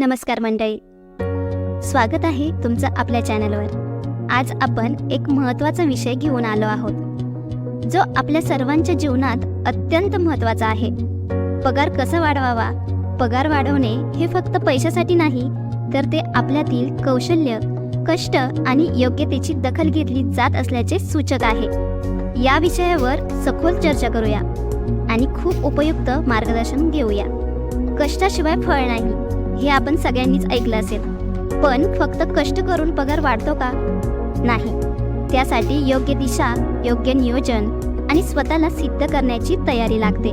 नमस्कार मंडळी. स्वागत आहे तुमचं आपल्या चॅनलवर. आज आपण एक महत्त्वाचा विषय घेऊन आलो आहोत. जो आपल्या सर्वांच्या जीवनात अत्यंत महत्त्वाचा आहे. पगार कसा वाढवावा पगार वाढवणे हे फक्त पैशासाठी नाही तर ते आपल्यातील कौशल्य कष्ट आणि योग्यतेची दखल घेतली जात असल्याचे सूचक आहे. या विषयावर सखोल चर्चा करूया आणि खूप उपयुक्त मार्गदर्शन घेऊया. कष्टाशिवाय फळ नाही. हे आपण सगळ्यांनीच ऐकलं असेल. पण फक्त कष्ट करून पगार वाढतो का? नाही. त्यासाठी योग्य दिशा योग्य नियोजन आणि स्वतःला सिद्ध करण्याची तयारी लागते.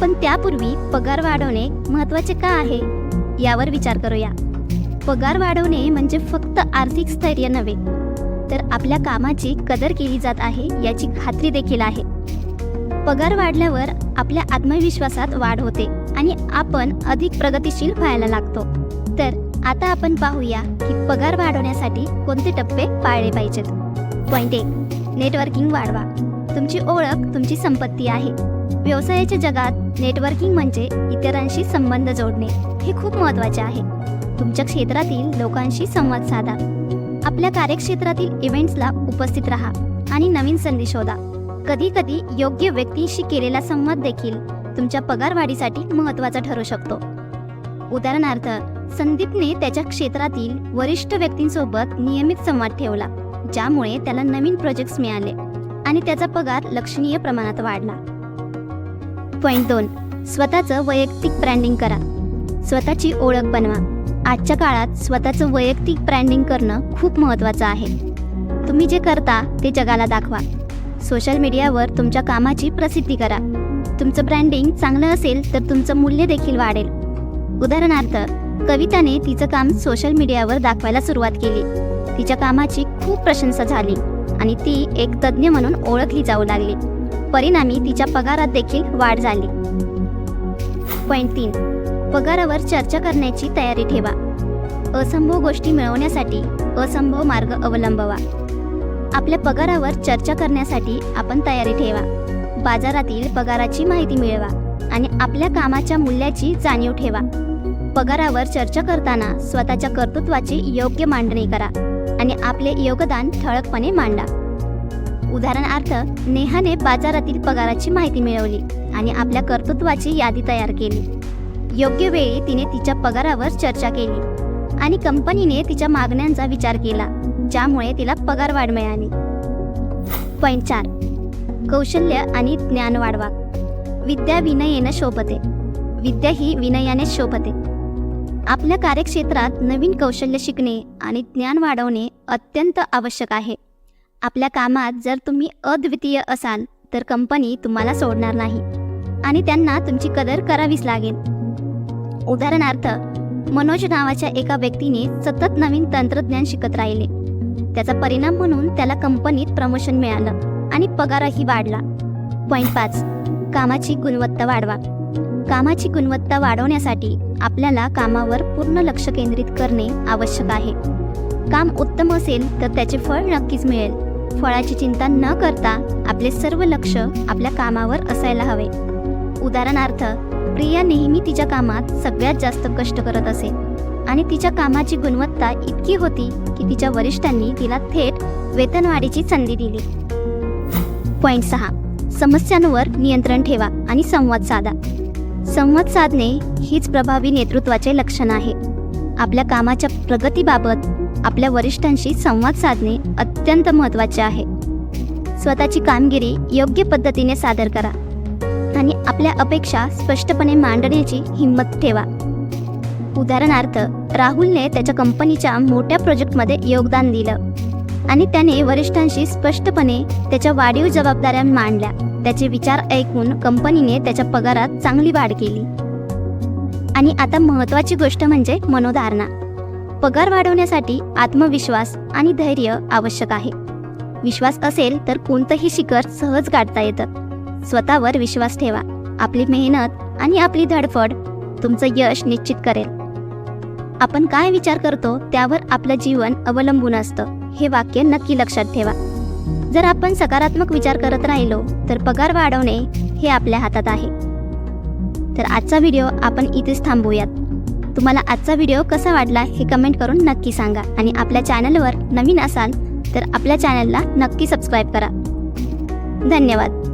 पण त्यापूर्वी पगार वाढवणे महत्त्वाचे का आहे? यावर विचार करूया. पगार वाढवणे म्हणजे फक्त आर्थिक स्थैर्य नव्हे तर आपल्या कामाची कदर केली जात आहे याची खात्री देखील आहे. पगार वाढल्यावर आपल्या आत्मविश्वासात वाढ होते. आणि आपण अधिक प्रगतिशील व्हायला लागतो. तर आता आपण पाहूया की पगार वाढवण्यासाठी कोणते टप्पे पाळले पाहिजेत. पॉईंट एक नेटवर्किंग वाढवा. तुमची ओळख तुमची संपत्ती आहे. व्यवसायाच्या जगात नेटवर्किंग म्हणजे इतरांशी संबंध जोडणे हे खूप महत्त्वाचे आहे. तुमच्या क्षेत्रातील लोकांशी संवाद साधा. आपल्या कार्यक्षेत्रातील इव्हेंट्सला उपस्थित राहा आणि नवीन संधी शोधा. कधी कधी योग्य व्यक्तींशी केलेला संवाद देखील तुमच्या पगारवाढीसाठी महत्त्वाचा ठरू शकतो. उदाहरणार्थ संदीपने त्याच्या क्षेत्रातील वरिष्ठ व्यक्तींसोबत नियमित संवाद ठेवला ज्यामुळे त्याला नवीन प्रोजेक्ट्स मिळाले आणि त्याचा पगार लक्षणीय प्रमाणात वाढला. पॉईंट दोन स्वतःचं वैयक्तिक ब्रँडिंग करा. स्वतःची ओळख बनवा. आजच्या काळात स्वतःचं वैयक्तिक ब्रँडिंग करणं खूप महत्त्वाचं आहे. तुम्ही जे करता ते जगाला दाखवा. सोशल मीडियावर तुमच्या कामाची प्रसिद्धी करा. तुमचं ब्रँडिंग चांगलं असेल तर तुमचं मूल्य देखील वाढेल. उदाहरणार्थ कविताने तिचं काम सोशल मीडियावर दाखवायला सुरुवात केली. तिच्या कामाची खूप प्रशंसा झाली आणि ती एक तज्ज्ञ म्हणून ओळखली जाऊ लागली. परिणामी तिच्या पगारात देखील वाढ झाली. पॉईंट तीन. पगारावर चर्चा करण्याची तयारी ठेवा. असंभव गोष्टी मिळवण्यासाठी असंभव मार्ग अवलंबवा. आपल्या पगारावर चर्चा करण्यासाठी आपण तयारी ठेवा. बाजारातील पगाराची माहिती मिळवा आणि आपल्या कामाच्या मूल्याची जाणीव ठेवा. पगारावर चर्चा करताना स्वतःच्या कर्तृत्वाची योग्य मांडणी करा आणि आपले योगदान ठळकपणे मांडा. उदाहरणार्थ नेहाने बाजारातील पगाराची माहिती मिळवली आणि आपल्या कर्तृत्वाची यादी तयार केली. योग्य वेळी तिने तिच्या पगारावर चर्चा केली आणि कंपनीने तिच्या मागण्यांचा विचार केला ज्यामुळे तिला पगार वाढ मिळाली. पॉईंट चार. कौशल्य आणि ज्ञान वाढवा. विद्या विनयेनं शोभते. विद्या ही विनयाने शोभते. आपल्या कार्यक्षेत्रात नवीन कौशल्य शिकणे आणि ज्ञान वाढवणे अत्यंत आवश्यक आहे. आपल्या कामात जर तुम्ही अद्वितीय असाल तर कंपनी तुम्हाला सोडणार नाही आणि त्यांना तुमची कदर करावीच लागेल. उदाहरणार्थ मनोज नावाच्या एका व्यक्तीने सतत नवीन तंत्रज्ञान शिकत राहिले. त्याचा परिणाम म्हणून त्याला कंपनीत प्रमोशन मिळालं. आणि पगारही वाढला. पॉईंट पाच. कामाची गुणवत्ता वाढवा. कामाची गुणवत्ता वाढवण्यासाठी आपल्याला कामावर पूर्ण लक्ष केंद्रित करणे आवश्यक आहे. काम उत्तम असेल तर त्याचे फळ नक्कीच मिळेल. फळाची चिंता न करता आपले सर्व लक्ष आपल्या कामावर असायला हवे. उदाहरणार्थ प्रिया नेहमी तिच्या कामात सगळ्यात जास्त कष्ट करत असे आणि तिच्या कामाची गुणवत्ता इतकी होती की तिच्या वरिष्ठांनी तिला थेट वेतनवाढीची संधी दिली. पॉईंट सहा. समस्यांवर नियंत्रण ठेवा आणि संवाद साधा. संवाद साधणे हीच प्रभावी नेतृत्वाचे लक्षण आहे. आपल्या कामाच्या प्रगतीबाबत आपल्या वरिष्ठांशी संवाद साधणे अत्यंत महत्त्वाचे आहे. स्वतःची कामगिरी योग्य पद्धतीने सादर करा आणि आपल्या अपेक्षा स्पष्टपणे मांडण्याची हिंमत ठेवा. उदाहरणार्थ राहुलने त्याच्या कंपनीच्या मोठ्या प्रोजेक्टमध्ये योगदान दिलं. आणि त्याने वरिष्ठांशी स्पष्टपणे त्याच्या वाढीव जबाबदाऱ्या मांडल्या. त्याचे विचार ऐकून कंपनीने त्याच्या पगारात चांगली वाढ केली. आणि आता महत्त्वाची गोष्ट म्हणजे मनोधारणा. पगार वाढवण्यासाठी आत्मविश्वास आणि धैर्य आवश्यक आहे. विश्वास असेल तर कोणतंही शिखर सहज गाठता येतं. स्वतःवर विश्वास ठेवा. आपली मेहनत आणि आपली धडपड तुमचं यश निश्चित करेल. आपण काय विचार करतो त्यावर आपलं जीवन अवलंबून असतं. हे वाक्य नक्की लक्षात ठेवा. जर आपण सकारात्मक विचार करत राहिलो तर पगार वाढवणे हे आपल्या हातात आहे. तर आजचा व्हिडिओ आपण इथेच थांबूयात. तुम्हाला आजचा व्हिडिओ कसा वाटला हे कमेंट करून नक्की सांगा आणि आपल्या चॅनलवर नवीन असाल तर आपल्या चॅनलला नक्की सबस्क्राईब करा. धन्यवाद.